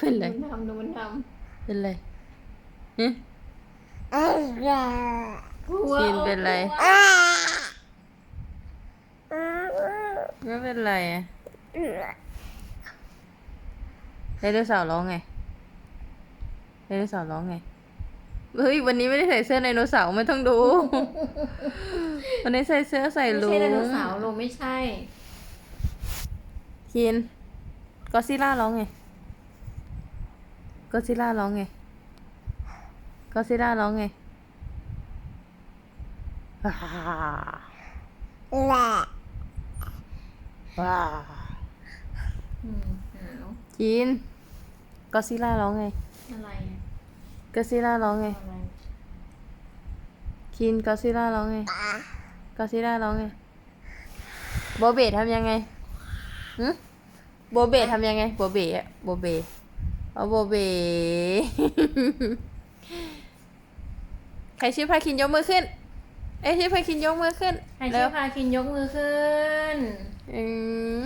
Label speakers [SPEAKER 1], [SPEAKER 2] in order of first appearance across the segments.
[SPEAKER 1] เป็นไร
[SPEAKER 2] หนูทำหนูมันท
[SPEAKER 1] เป็นไรฮะำ
[SPEAKER 2] กลัว
[SPEAKER 1] ชินเป็นไร
[SPEAKER 2] กลัว
[SPEAKER 1] ไม่เป็นไรอะไดโนเสาร์ร้องไงไดโนเสาร์ร้องไง เฮ้ย วันนี้ไม่ได้ใส่เสื้อไดโนเสาร์ไม่ต้องดู วันนี้ใส่เสื้อใส่
[SPEAKER 2] ไม่
[SPEAKER 1] ลุ
[SPEAKER 2] ใช่
[SPEAKER 1] ง
[SPEAKER 2] ไดโนเสาร์ลงไม่ใช่
[SPEAKER 1] คินก็ซิล่าร้องไง ก็ซิล่าร้องไงก็ซิล่าร้องไงว้าว้า
[SPEAKER 2] อืมหนาว
[SPEAKER 1] คินก็ซิล่าร้องไง
[SPEAKER 2] อะไรอะ
[SPEAKER 1] ก็ซิล่าร้องไง
[SPEAKER 2] อะไร
[SPEAKER 1] คินก็ซิล่าร้องไงก็ซิล่าร้องไงโบเบทำยังไงหึโบเบทำยังไงโบเบอะโบเบ เอาโบเบใครชื่อพาคินยกมือขึ้น เอ้ยชื่อพาคินยกมือขึ้น
[SPEAKER 2] ใคร
[SPEAKER 1] แล้
[SPEAKER 2] ชื่
[SPEAKER 1] ว
[SPEAKER 2] อพาคินยกมือขึ้น
[SPEAKER 1] อืม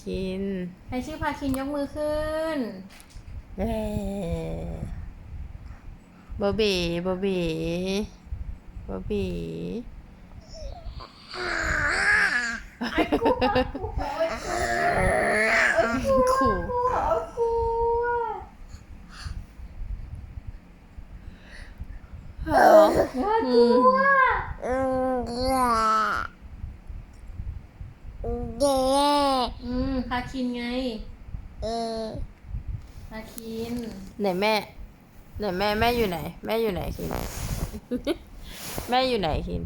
[SPEAKER 1] คิน
[SPEAKER 2] ใครชื่อพาคินยกมือขึ้น
[SPEAKER 1] เอ้โบเบโบเบโบเบ
[SPEAKER 2] ไอ้กลัวกลัว
[SPEAKER 1] ขู่
[SPEAKER 2] กลัวกลัว
[SPEAKER 1] เหร อ
[SPEAKER 2] ว่ากลัวอืมพาคินไงพาคิน
[SPEAKER 1] ไหนแม่ ไหนแม่แม่อยู่ไหน แม่อยู่ไหนคิน แม่อยู่ไหนคิน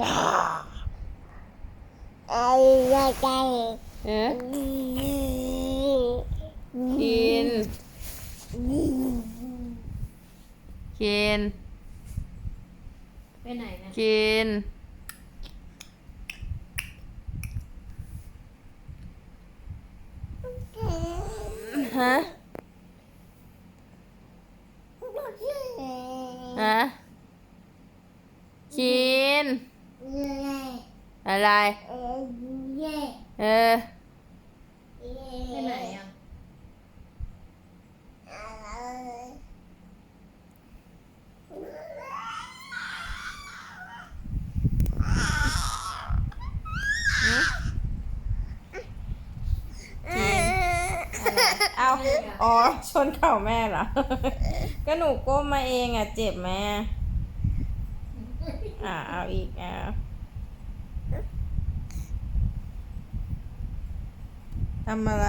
[SPEAKER 1] ด่าเอ๊ะคิน คิน
[SPEAKER 2] ไปไหนนะ
[SPEAKER 1] กิน ฮะ ฮะ กิน อะไร เออ
[SPEAKER 2] ไปไหนอะ
[SPEAKER 1] เอาอ๋อ ชนเข่าแม่เหรอ ก็หนูก้มมาเองอะ เจ็บไหมอ่อ่าเอาอีกอะทำอะไร